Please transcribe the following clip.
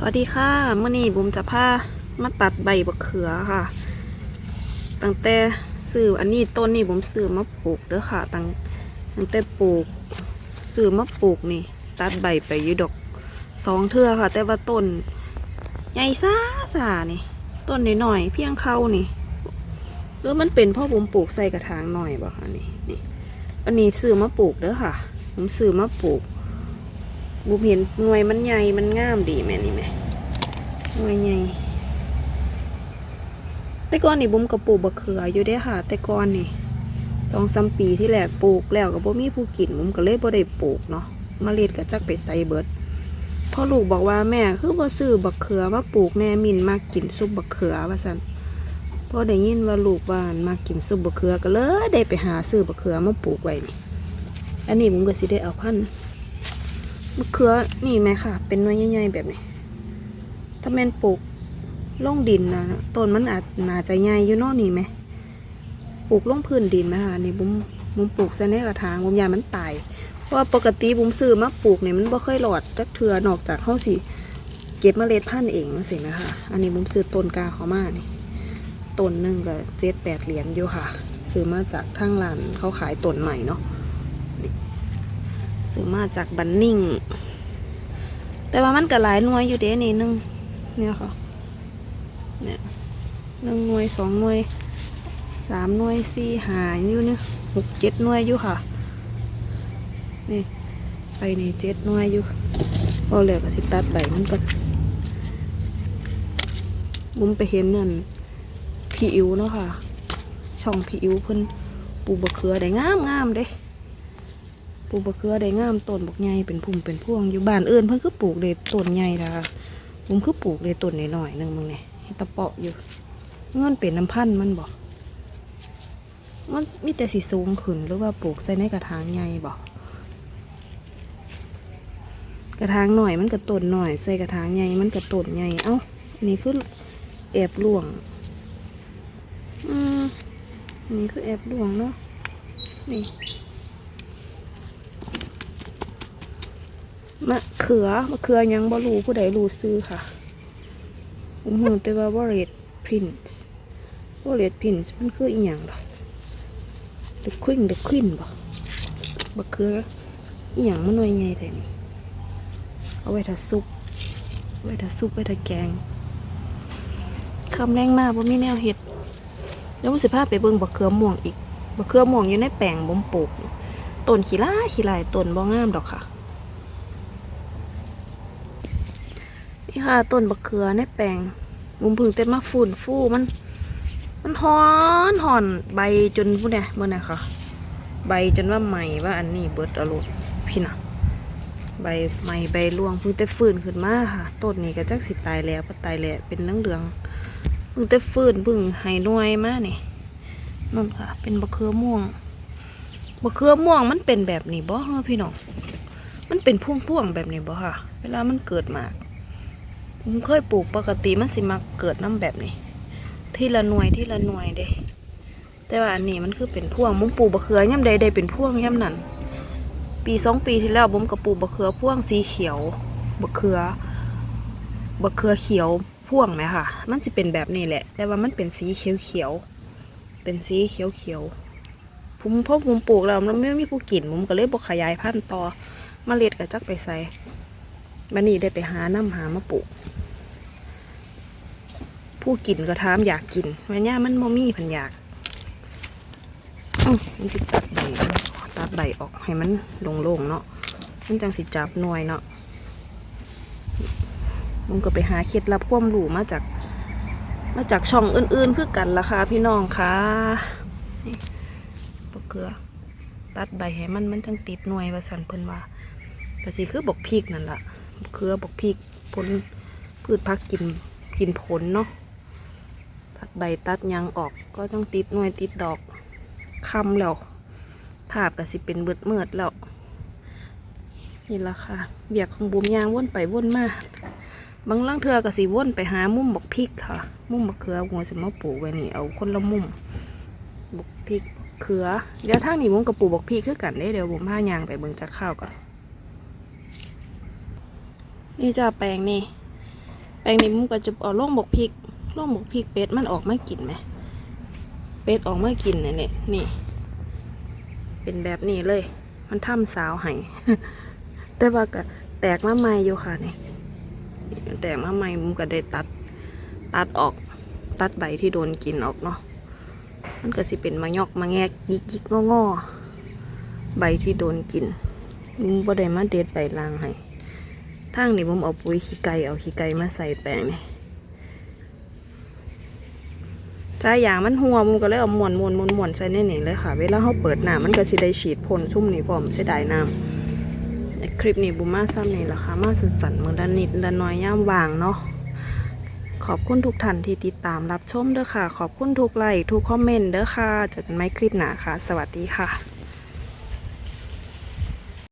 สวัสดีค่ะเมื่อนี้บุมจะพามาตัดใบบักเขือค่ะ ตั้งแต่ซื้ออันนี้ต้นนี่ผมซื้อมาปลูกเด้อค่ะ ตั้งตั้งแต่ปลูกซื้อมาปลูกนี่ ตัดใบไปอยุดอกสองเทือค่ะ แต่ว่าต้นใหญ่ซ่าซานี่ ต้นน้อยๆเพียงเข้านี่หรือมันเป็นเพราะผมปลูกใส่กระถางหน่อยบ่คะนี่นี่อันนี้ซื้อมาปลูกเด้อค่ะ ผมซื้อมาปลูก บุมเห็นหน่วยมันใหญ่มันงามดีแม่นี่แม่หน่วยใหญ่แต่ก่อนนี่บุมก็ปลูกบะเขืออยู่เด้ค่ะ แต่ก่อนนี่สองสามปีที่แรกปลูกแล้วก็บ่มีผู้กินบุมก็เลยบ่ได้ปลูกเนาะมเมล็ดก็จักไปใส่เบิดพอลูกบอกว่าแม่คือบ่ซื้อบักเขือมาปลูกแน่มินมากินซุปบักเขือว่าซั่นพอได้ยินว่าลูกบ้านมากินซุปบักเขือก็เลยได้ไปหาซื้อบักเขือมาปลูกไว้นี่อันนี้บุมก็สิได้เอาพันธุ์ มะเขือนี่ไหมค่ะ เป็นน้อยใหญ่ๆแบบนี้ ถ้าแม่นปลูกลงดินนะต้นมันอาจนาจะใหญ่อยู่นอกนี่ไหมปลูกลงพื้นดินไหมคะนี่บุ้มบุ้มปลูกใส่ในกระถางบุ้มยามันตายเพราะปกติบุ้มซื้อมาปลูกเนี่ยมันบ่เคยหลอดจักเทือนอกจากเขาสิเก็บเมล็ดพันธุ์เองสินะคะอันนี้บุ้มซื้อต้นกาเขามานี่ต้นหนึ่งก็เจ็ดแปดเหรียญอยู่ค่ะ ซื้อมาจากทางร้านเขาขายต้นใหม่เนาะ ซื้อมาจากบันนิ่ง แต่ว่ามันก็หลายหน่วยอยู่เด้นี่หนึ่งเนี่ยค่ะเนี่ยหนึ่งหน่วยสองหน่วยสามหน่วยสี่หาอยู่เนี่ยหกเจ็ดหน่วยอยู่ค่ะ นี่ไปนี่เจ็ดหน่วยอยู่พอเหลือก็สิตัดใบมันก็บุ้มไปเห็นนั่นพี่อิวเนาะค่ะ ช่องพี่อิวเพิ่นปูกบะเขือได้งามงามเด้ ปลูกบะเขือได้งามต้นบกใหญ่เป็นพุ่มเป็นพวงอยู่บ้านอื่นเพิ่นคือปลูกได้ต้นใหญ่ละผมคือปลูกได้ต้นหน้อยๆหนึงมึงเนี่ยให้ตะเปาะอยู่เงินเป็นน้ำพันธุ์มันบอกมันมีแต่สีสูงขึ้นหรือว่าปลูกใส่ในกระถางใหญ่บอกกระถางหน่อยมันกระต้นหน่อยใส่กระถางใหญ่มันกระต้นใหญ่เอ้าอนนี้คือแอบหลวงอืมนี่คือแอบหลวงเนาะนี่ มะเขือมะเขือยังบ่รู้ผู้ใดรู้ซื้อค่ะผมหูแต่ว่า Warred Prince Warred Prince มันคืออีหยังล่ะ The Queen The Queen บ่มะเขืออีหยังมันหน่วยใหญ่แต่นี่เอาไว้ถ้าซุปไว้ถ้าซุปไว้ถ้าแกงคำแรงมากบ่มีแนวเห็ดแล้วมันสิพาไปเบิ่งบักเขือม่วงอีกบักเขือม่วงอยู่ในแปลงบ่มปลูกต้นขี้ลาขี้ลายต้นบ่งามดอกค่ะ นี่ค่ะต้นบักเขือในแปลงมุมพึ่งเต็มมาฝุ่นฟูมัน มันหอนหอนใบจนพูดเนี่ยเมื่อไหร่ค่ะ ใบจนว่าใหม่ว่าอันนี้เบิร์ดอรรถพี่นะใบใหม่ใบร่วงพิ่งแต่ฟื้นขึ้นมาค่ะต้นนี้ก็จักสิตายแล้วก็ตายแล้วเป็นเหลืองพิ่งแต่ฟื้นพิ่งห้หน่วยมาเนี่ยนั่นค่ะ เป็นบักเขือม่วงบักเขือม่วงมันเป็นแบบนี้บ่เฮ้อพี่น้องมันเป็นพ่วงๆแบบนี้บ่ค่ะ เวลามันเกิดมาก ผมเคยปลูกปกติมันสิมาเกิดน้ำแบบนี้ ที่ละหน่วยที่ละหน่วยเด้แต่ว่าอันนี้มันคือเป็นพ่วงมุมปลูกบะเขือย่ำใดได้เป็นพ่วงย่ำนั้นปีสองปีที่แล้วผมก็ปลูกบะเขือพ่วงสีเขียวบะเขือบะเขือเขียวพ่วงไหมค่ะ มันจะเป็นแบบนี้แหละ แต่ว่ามันเป็นสีเขียวเขียวเป็นสีเขียวเขียวผมเพราะผมปลูกแล้วมันไม่มีผู้กินผมก็เลยบกขยายพันธุ์ต่อมเมล็ดก็จักไปใส่มันนี่ได้ไปหาน้ำหามาปลูก ผู้กินก็ถามอยากกินแม่ย่ามันโมมี่พันอยากอื้อมันสิตัดใบตัดใบออกให้มันโล่งๆเนาะมันจังสิจับหน่วยเนาะมันก็ไปหาเคล็ดลับความรู้มาจาก มาจากช่องอื่นๆคือกันล่ะค่ะพี่น้องค่ะนี่บกเกลือ ตัดใบให้มันมันจังติดหน่วยว่าสันเพิ่นว่าแต่สิคือบกพริกนั่นละ่ะบกเขือบกพริกผลพืชพักกินกินผลเนาะ ตัดใบตัดยังออกก็ต้องติดหน่วยติดดอกคำแล้วภาพก็สิเป็นเบิดเมิดแล้วนี่ละค่ะเบียกของบุมยางว่นไปว่นมาบางล่างเทือก็สิว่นไปหามุมบกพริกค่ะ มุมบกเขือหัวสมาปลูกไว้นี่เอาคนละมุมบกพริกเขือ เดี๋ยวทางนี้มุมกับปลูกบกพริกคือกันได้เดี๋ยวบุมพายางไปเบิ่งจากข้าวก่อนนี่จะแปลงนี่แปลงนี้มุมก็จะเอาล่องบกพริก ล่องบกพริกเป็ดมันออกมากินไหมเป็ดออกมากินเนี่ยนี่นี่เป็นแบบนี้เลย มันทำสาวให้แต่ว่าก็แตกมาใหม่อยู่ค่ะนี่แตกมาใหม่มุมก็ได้ตัด ตัดออก ตัดใบที่โดนกินออกเนาะมันก็สิเป็นมายอกมาแงกยิกยิกงองอใบที่โดนกินมุมบ่ได้มาเด็ดใบลางให้ทางนี้มุมเอาปุ๋ยขี้ไก่เอาขี้ไก่มาใส่แปลงนี่ จ้าอย่างมันหัวมุนก็เลยเอามวนมวนมวนมวนใส่ในนี่เลยค่ะ เวลาเขาเปิดน้ำมันก็สิได้ฉีดพ่นซุ่มนี่พร้อมใสียดายน้ำในคลิปนี้บุมมาซ้ำนี่แหละค่ะมาสื่อสันเมืองด้านนิดดันน้อยย่ามวางเนาะขอบคุณทุกท่านที่ติดตามรับชมเด้อค่ะ ขอบคุณทุกไลค์ทุกคอมเมนต์เด้อค่ะเจอกันไหม่คลิปหน้าค่ะ สวัสดีค่ะ